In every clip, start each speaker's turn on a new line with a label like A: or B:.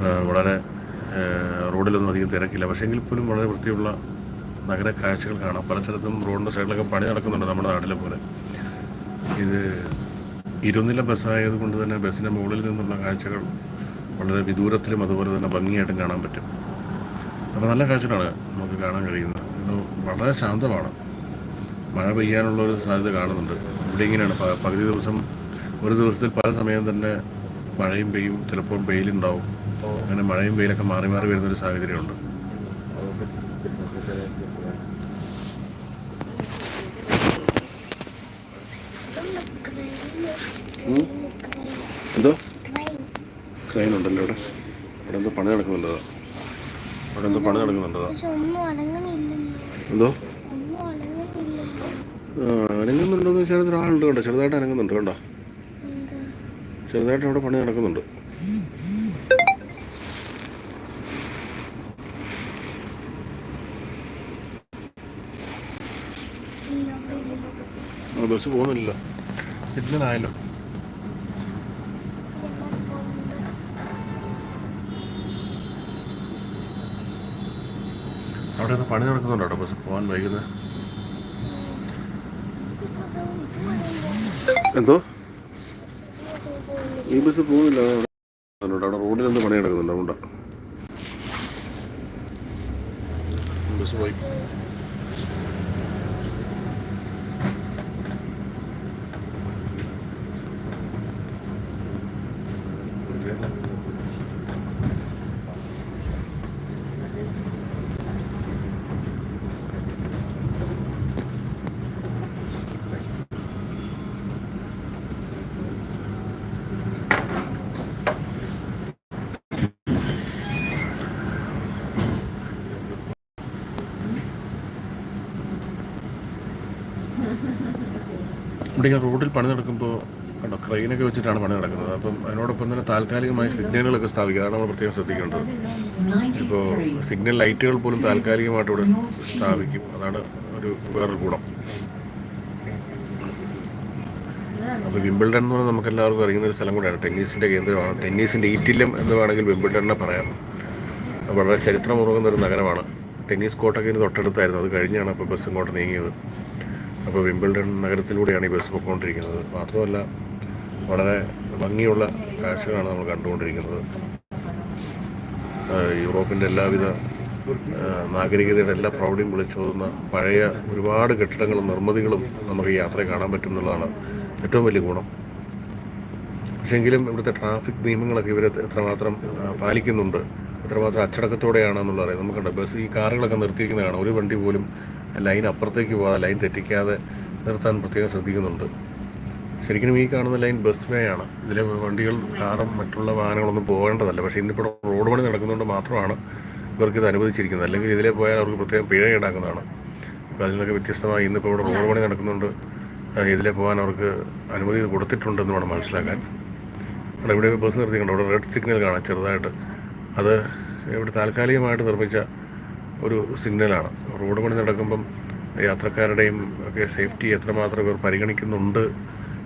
A: വളരെ റോഡിലൊന്നും അധികം തിരക്കില്ല. പക്ഷേ എങ്കിൽ പോലും വളരെ വൃത്തിയുള്ള നഗര കാഴ്ചകൾ കാണാം. പല സ്ഥലത്തും റോഡിന്റെ സൈഡിലൊക്കെ പണി നടക്കുന്നുണ്ട് നമ്മുടെ നാട്ടിലെ പോലെ. ഇത് ഇരുന്നില ബസ്സായത് കൊണ്ട് തന്നെ ബസ്സിന്റെ മുകളിൽ നിന്നുള്ള കാഴ്ചകൾ വളരെ വിദൂരത്തിലും അതുപോലെ തന്നെ ഭംഗിയായിട്ടും കാണാൻ പറ്റും. അപ്പോൾ നല്ല കാഴ്ചകളാണ് നമുക്ക് കാണാൻ കഴിയുന്നത്. ഇത് വളരെ ശാന്തമാണ്. മഴ പെയ്യാനുള്ള ഒരു സാധ്യത കാണുന്നുണ്ട്. ഇവിടെ ഇങ്ങനെയാണ്. പകുതി ദിവസം ഒരു ദിവസത്തിൽ പല സമയം തന്നെ മഴയും പെയ്യും. ചിലപ്പോൾ വെയിലുണ്ടാവും. അങ്ങനെ മഴയും വെയിലൊക്കെ മാറി മാറി വരുന്നൊരു സാഹചര്യമുണ്ട്. എന്തോ? ക്രൈൻ ഉണ്ടല്ലോ ഇവിടെ. ഇവിടെ എന്തോ പണി നടക്കുന്നുണ്ടോ അവിടെ എന്തോ പണി നടക്കുന്നുണ്ടോ എന്തോ? അനങ്ങുന്നുണ്ടോ എന്ന് വെച്ചാൽ ഒരാളുണ്ട് കണ്ടോ? ചെറുതായിട്ട് അനങ്ങുന്നുണ്ട് കണ്ടോ? ചെറുതായിട്ട് അവിടെ പണി നടക്കുന്നുണ്ട്. ബസ് പോകുന്നില്ല സിഗ്നൽ ആയല്ലോ അവിടെ നിന്ന് പണി നടക്കുന്നുണ്ടോ ബസ് പോകാൻ വൈകുന്നത് എന്തോ? ഈ ബസ് പോകുന്നില്ല. അവിടെ റോഡിൽ എന്ത് പണി നടക്കുന്നുണ്ട്? അതുകൊണ്ടാണ് ബസ് പോയി. ഇവിടെ ഇങ്ങനെ റോഡിൽ പണി നടക്കുമ്പോൾ കണ്ടോ ക്രെയിനൊക്കെ വെച്ചിട്ടാണ് പണി നടക്കുന്നത്. അപ്പം അതിനോടൊപ്പം തന്നെ താൽക്കാലികമായി സിഗ്നലുകളൊക്കെ സ്ഥാപിക്കുക. അതാണ് നമ്മൾ പ്രത്യേകം ശ്രദ്ധിക്കേണ്ടത്. ഇപ്പോൾ സിഗ്നൽ ലൈറ്റുകൾ പോലും താൽക്കാലികമായിട്ട് ഇവിടെ സ്ഥാപിക്കും. അതാണ് ഒരു വേറൊരു കൂടം അപ്പോൾ വിംബിൾഡൺ എന്ന് പറഞ്ഞാൽ നമുക്ക് എല്ലാവർക്കും അറിയുന്ന ഒരു സ്ഥലം കൂടെയാണ്. ടെന്നീസിന്റെ കേന്ദ്രമാണ്. ടെന്നീസിന്റെ ഈറ്റില്ലം എന്ന് വേണമെങ്കിൽ വിംബിൾഡണിനെ പറയാം. വളരെ ചരിത്രമുറങ്ങുന്ന ഒരു നഗരമാണ്. ടെന്നീസ് കോട്ടൊക്കെ ഇതിന് തൊട്ടടുത്തായിരുന്നു. അത് കഴിഞ്ഞാണ് ഇപ്പോൾ ബസ് ഇങ്ങോട്ട് നീങ്ങിയത്. അപ്പോൾ വിംബിൾഡൺ നഗരത്തിലൂടെയാണ് ഈ ബസ് പോയിക്കൊണ്ടിരിക്കുന്നത് മാത്രമല്ല വളരെ ഭംഗിയുള്ള കാഴ്ചകളാണ് നമ്മൾ കണ്ടുകൊണ്ടിരിക്കുന്നത്. യൂറോപ്പിന്റെ എല്ലാവിധ നാഗരികതയുടെ എല്ലാ പ്രൗഢിയും വിളിച്ചോതുന്ന പഴയ ഒരുപാട് കെട്ടിടങ്ങളും നിർമ്മിതികളും നമുക്ക് ഈ യാത്രയെ കാണാൻ പറ്റും എന്നുള്ളതാണ് ഏറ്റവും വലിയ ഗുണം. പക്ഷേങ്കിലും ഇവിടുത്തെ ട്രാഫിക് നിയമങ്ങളൊക്കെ ഇവർ എത്രമാത്രം പാലിക്കുന്നുണ്ട് എത്രമാത്രം അച്ചടക്കത്തോടെയാണെന്നുള്ളത് അറിയാം. നമുക്കുണ്ട് ബസ് ഈ കാറുകളൊക്കെ നിർത്തിയിരിക്കുന്നതാണ്. ഒരു വണ്ടി പോലും ലൈൻ അപ്പുറത്തേക്ക് പോകാതെ ലൈൻ തെറ്റിക്കാതെ നിർത്താൻ പ്രത്യേകം ശ്രദ്ധിക്കുന്നുണ്ട്. ശരിക്കും ഈ കാണുന്ന ലൈൻ ബസ് വേ ആണ്. ഇതിലെ വണ്ടികൾ കാറും മറ്റുള്ള വാഹനങ്ങളൊന്നും പോകേണ്ടതല്ല. പക്ഷേ ഇന്നിപ്പോൾ റോഡ് പണി നടക്കുന്നതുകൊണ്ട് മാത്രമാണ് ഇവർക്ക് ഇത് അനുവദിച്ചിരിക്കുന്നത്. അല്ലെങ്കിൽ ഇതിലെ പോയാൽ അവർക്ക് പ്രത്യേകം പിഴ ഈടാക്കുന്നതാണ്. ഇപ്പോൾ അതിൽ നിന്നൊക്കെ വ്യത്യസ്തമായി ഇന്നിപ്പോൾ ഇവിടെ റോഡ് പണി നടക്കുന്നുണ്ട്. ഇതിലെ പോകാൻ അവർക്ക് അനുമതി കൊടുത്തിട്ടുണ്ടെന്ന് വേണം മനസ്സിലാക്കാൻ. അവിടെ ഇവിടെ ബസ് നിർത്തിയിട്ടുണ്ട്. അവിടെ റെഡ് സിഗ്നൽ കാണാം ചെറുതായിട്ട്. അത് ഇവിടെ താൽക്കാലികമായിട്ട് നിർമ്മിച്ച ഒരു സിഗ്നലാണ്. റോഡ് പണി നടക്കുമ്പം യാത്രക്കാരുടെയും ഒക്കെ സേഫ്റ്റി എത്രമാത്രം ഇവർ പരിഗണിക്കുന്നുണ്ട്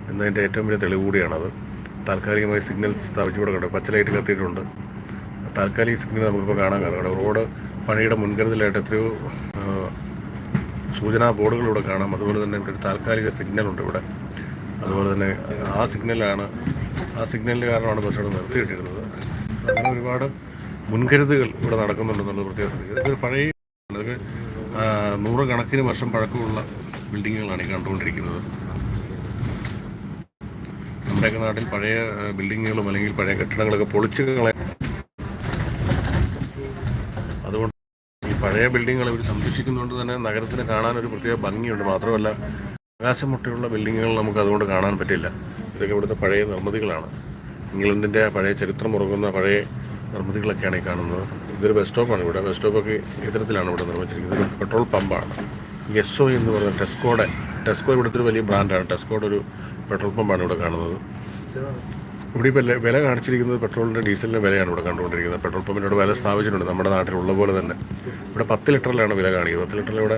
A: എന്നതിന്റെ ഏറ്റവും വലിയ തെളിവ് കൂടിയാണത്. താൽക്കാലികമായി സിഗ്നൽ സ്ഥാപിച്ചു കൊടുക്കട്ടെ. പച്ച ലൈറ്റ് കത്തിയിട്ടുണ്ട് താൽക്കാലിക സിഗ്നൽ നമുക്കിപ്പോൾ കാണാൻ കാരണം റോഡ് പണിയുടെ മുൻകരുതലായിട്ട് എത്രയോ സൂചനാ ബോർഡുകളിവിടെ കാണാം. അതുപോലെ തന്നെ ഇവിടെ ഒരു താൽക്കാലിക സിഗ്നലുണ്ട് ഇവിടെ. അതുപോലെ തന്നെ ആ സിഗ്നലാണ് ആ സിഗ്നലിന്റെ കാരണമാണ് ബസ്സുകൾ നിർത്തിയിട്ടിരുന്നത്. അങ്ങനെ ഒരുപാട് മുൻകരുതുകൾ ഇവിടെ നടക്കുന്നുണ്ടെന്നുള്ളത് പ്രത്യേകം ശ്രദ്ധിക്കുക ഇതൊരു പഴയ ഇതൊക്കെ ആ, നൂറുകണക്കിന് വർഷം പഴക്കമുള്ള ബിൽഡിങ്ങുകളാണ് ഈ കണ്ടുകൊണ്ടിരിക്കുന്നത്. നമ്മുടെയൊക്കെ നാട്ടിൽ പഴയ ബിൽഡിങ്ങുകളും അല്ലെങ്കിൽ പഴയ കെട്ടിടങ്ങളൊക്കെ പൊളിച്ചു കളയാൻ അതുകൊണ്ട് ഈ പഴയ ബിൽഡിങ്ങുകൾ ഇവർ സംരക്ഷിക്കുന്നതുകൊണ്ട് തന്നെ നഗരത്തിന് കാണാൻ ഒരു പ്രത്യേക ഭംഗിയുണ്ട്. മാത്രമല്ല ആകാശമുട്ടയുള്ള ബിൽഡിങ്ങുകൾ നമുക്ക് അതുകൊണ്ട് കാണാൻ പറ്റില്ല. ഇതൊക്കെ ഇവിടുത്തെ പഴയ നിർമ്മിതികളാണ്. ഇംഗ്ലണ്ടിന്റെ പഴയ ചരിത്രം ഉറങ്ങുന്ന പഴയ നിർമ്മിതികളൊക്കെയാണ് ഈ കാണുന്നത്. ഇതൊരു ബസ് സ്റ്റോപ്പാണ് ഇവിടെ. ബസ് സ്റ്റോപ്പൊക്കെ ഇത്തരത്തിലാണ് ഇവിടെ നിർമ്മിച്ചിരിക്കുന്നത്. ഇതൊരു പെട്രോൾ പമ്പാണ് എസ് എന്ന് പറയുന്ന ടെസ്കോടെ ടെസ്കോ ഇവിടുത്തെ ഒരു വലിയ ബ്രാൻഡാണ് ടെസ്കോടെ ഒരു പെട്രോൾ പമ്പാണ് ഇവിടെ കാണുന്നത്. ഇവിടെ ഇപ്പോൾ വില കാണിച്ചിരിക്കുന്നത് പെട്രോളിന്റെ ഡീസലിന്റെ വിലയാണ് ഇവിടെ കണ്ടുകൊണ്ടിരിക്കുന്നത്. പെട്രോൾ പമ്പിനോട് വില സ്ഥാപിച്ചിട്ടുണ്ട് നമ്മുടെ നാട്ടിലുള്ള പോലെ തന്നെ. ഇവിടെ പത്ത് ലിറ്ററിലാണ് വില കാണിക്കുന്നത്. പത്ത് ലിറ്ററിൽ ഇവിടെ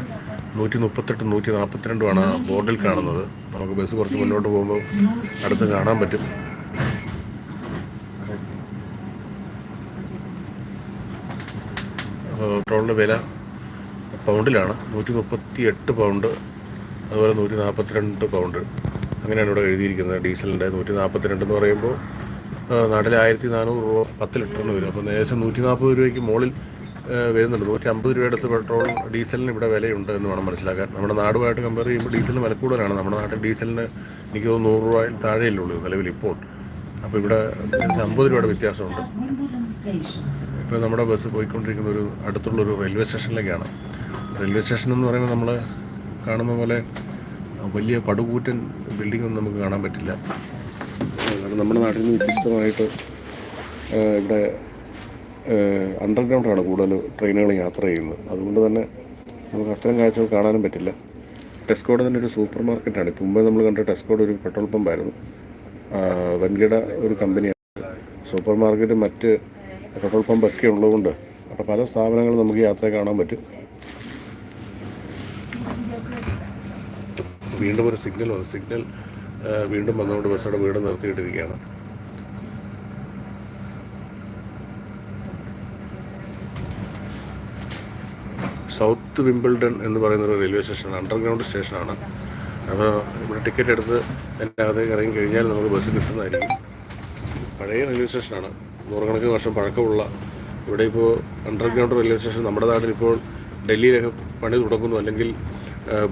A: നൂറ്റി മുപ്പത്തെട്ട് നൂറ്റി നാൽപ്പത്തിരണ്ടുമാണ് ബോർഡിൽ കാണുന്നത്. നമുക്ക് ബസ് കുറച്ച് മുന്നോട്ട് പോകുമ്പോൾ അടുത്ത് കാണാൻ പറ്റും അപ്പോൾ പെട്രോളിന്റെ വില പൗണ്ടിലാണ്. നൂറ്റി മുപ്പത്തി എട്ട് പൗണ്ട് അതുപോലെ നൂറ്റി നാൽപ്പത്തിരണ്ട് പൗണ്ട്. അങ്ങനെയാണ് ഇവിടെ എഴുതിയിരിക്കുന്നത് ഡീസലിന്റെ നൂറ്റി നാൽപ്പത്തിരണ്ട് എന്ന് പറയുമ്പോൾ നാട്ടിൽ ആയിരത്തി നാനൂറ് രൂപ പത്ത് ലിറ്ററിന് വരും. അപ്പോൾ ഏകദേശം നൂറ്റി നാൽപ്പത് രൂപയ്ക്ക് മുകളിൽ വരുന്നുണ്ട്. നൂറ്റി അമ്പത് രൂപയുടെ അടുത്ത് പെട്രോൾ ഡീസലിന് ഇവിടെ വിലയുണ്ട് എന്ന് വേണം മനസ്സിലാക്കാൻ. നമ്മുടെ നാടുമായിട്ട് കമ്പയർ ചെയ്യുമ്പോൾ ഡീസലിന് വില കൂടുതലാണ്. നമ്മുടെ നാട്ടിൽ ഡീസലിന് എനിക്ക് തോന്നുന്നു നൂറ് രൂപയിൽ താഴെയല്ലേ ഉള്ളൂ നിലവിൽ ഇപ്പോൾ. അപ്പോൾ ഇവിടെ അമ്പത് രൂപയുടെ വ്യത്യാസമുണ്ട്. ഇപ്പോൾ നമ്മുടെ ബസ് പോയിക്കൊണ്ടിരിക്കുന്ന ഒരു അടുത്തുള്ളൊരു റെയിൽവേ സ്റ്റേഷനിലേക്കാണ്. റെയിൽവേ സ്റ്റേഷൻ എന്ന് പറയുമ്പോൾ നമ്മൾ കാണുന്ന പോലെ വലിയ പടുകൂറ്റൻ ബിൽഡിംഗ് ഒന്നും നമുക്ക് കാണാൻ പറ്റില്ല. കാരണം നമ്മുടെ നാട്ടിൽ നിന്ന് വ്യത്യസ്തമായിട്ട് ഇവിടെ അണ്ടർഗ്രൗണ്ടാണ് കൂടുതൽ ട്രെയിനുകൾ യാത്ര ചെയ്യുന്നത്. അതുകൊണ്ട് തന്നെ നമുക്ക് അത്തരം കാഴ്ചകൾ കാണാനും പറ്റില്ല. ടെസ്കോഡ് തന്നെ ഒരു സൂപ്പർ മാർക്കറ്റാണ് ഇപ്പോൾ മുമ്പേ നമ്മൾ കണ്ട ടെസ്കോഡ് ഒരു പെട്രോൾ പമ്പായിരുന്നു. വൻകിട ഒരു കമ്പനിയാണ് സൂപ്പർ മാർക്കറ്റ് മറ്റ് പെട്രോൾ പമ്പൊക്കെ ഉള്ളതുകൊണ്ട് അവിടെ പല സ്ഥാപനങ്ങളും നമുക്ക് യാത്ര കാണാൻ പറ്റും. വീണ്ടും ഒരു സിഗ്നൽ സിഗ്നൽ വീണ്ടും വന്നുകൊണ്ട് ബസ്സോടെ വീട് നിർത്തിയിട്ടിരിക്കുകയാണ്. സൗത്ത് വിംബിൾഡൺ എന്ന് പറയുന്ന ഒരു റെയിൽവേ സ്റ്റേഷൻ അണ്ടർഗ്രൗണ്ട് സ്റ്റേഷനാണ്. അപ്പോൾ ഇവിടെ ടിക്കറ്റ് എടുത്ത് എന്റെ അകത്തേക്ക് ഇറങ്ങി കഴിഞ്ഞാൽ നമുക്ക് ബസ് കിട്ടുന്നതായിരിക്കും. പഴയ റെയിൽവേ സ്റ്റേഷനാണ്. നൂറുകണക്കിന് വർഷം പഴക്കമുള്ള ഇവിടെ ഇപ്പോൾ അണ്ടർഗ്രൗണ്ട് റെയിൽവേ സ്റ്റേഷൻ നമ്മുടെ നാട്ടിൽ ഇപ്പോൾ ഡൽഹിയിലൊക്കെ പണി തുടങ്ങുന്നു. അല്ലെങ്കിൽ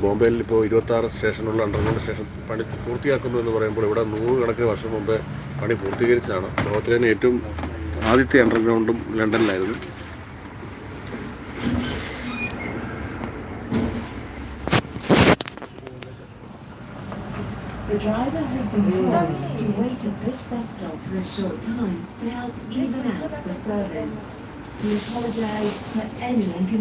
A: ബോംബെയിൽ ഇപ്പോൾ ഇരുപത്താറ് സ്റ്റേഷനുള്ള അണ്ടർഗ്രൗണ്ട് സ്റ്റേഷൻ പണി പൂർത്തിയാക്കുന്നു എന്ന് പറയുമ്പോൾ ഇവിടെ നൂറുകണക്കിന് വർഷം മുമ്പേ പണി പൂർത്തീകരിച്ചതാണ്. ലോകത്തിലെ ഏറ്റവും ആദ്യത്തെ അണ്ടർഗ്രൗണ്ടും ലണ്ടനിലായിരുന്നു.
B: The driver has been mm. told to wait at this bus stop for a short time to help even out the service. We apologise for any inconvenience.